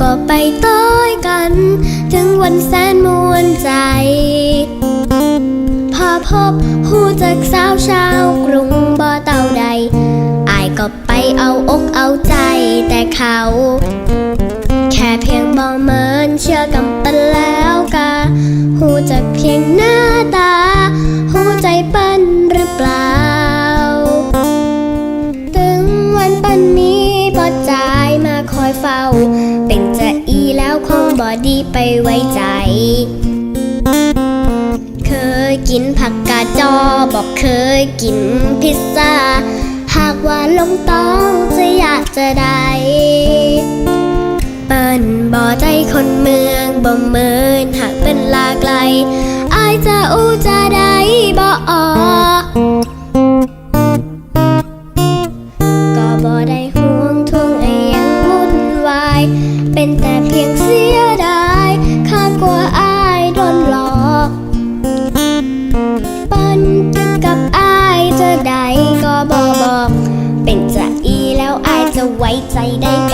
ก็ไปต้อยกัน ถึงวันแสนมวนใจ พอพบหูจากสาวชาวกรุงบ่เต่าใดอายก็ไปเอาอกเอาใจแต่เขา แค่เพียงบอกเหมินเชื่อกำปันแล้วกะหูจากเพียงหน้าตา เป็นจะอีแล้วคงบอดีไปไว้ใจ เคยกินผักกาจอบอกเคยกินพิซซ่า หากว่าลงต้องจะอยากจะได้เปิ้นบ่อใจคนเมืองบ่เมินหากเป็นลาไกลอายจะอู้จะได้บ่ออก็บ่ได้ ใส่ได้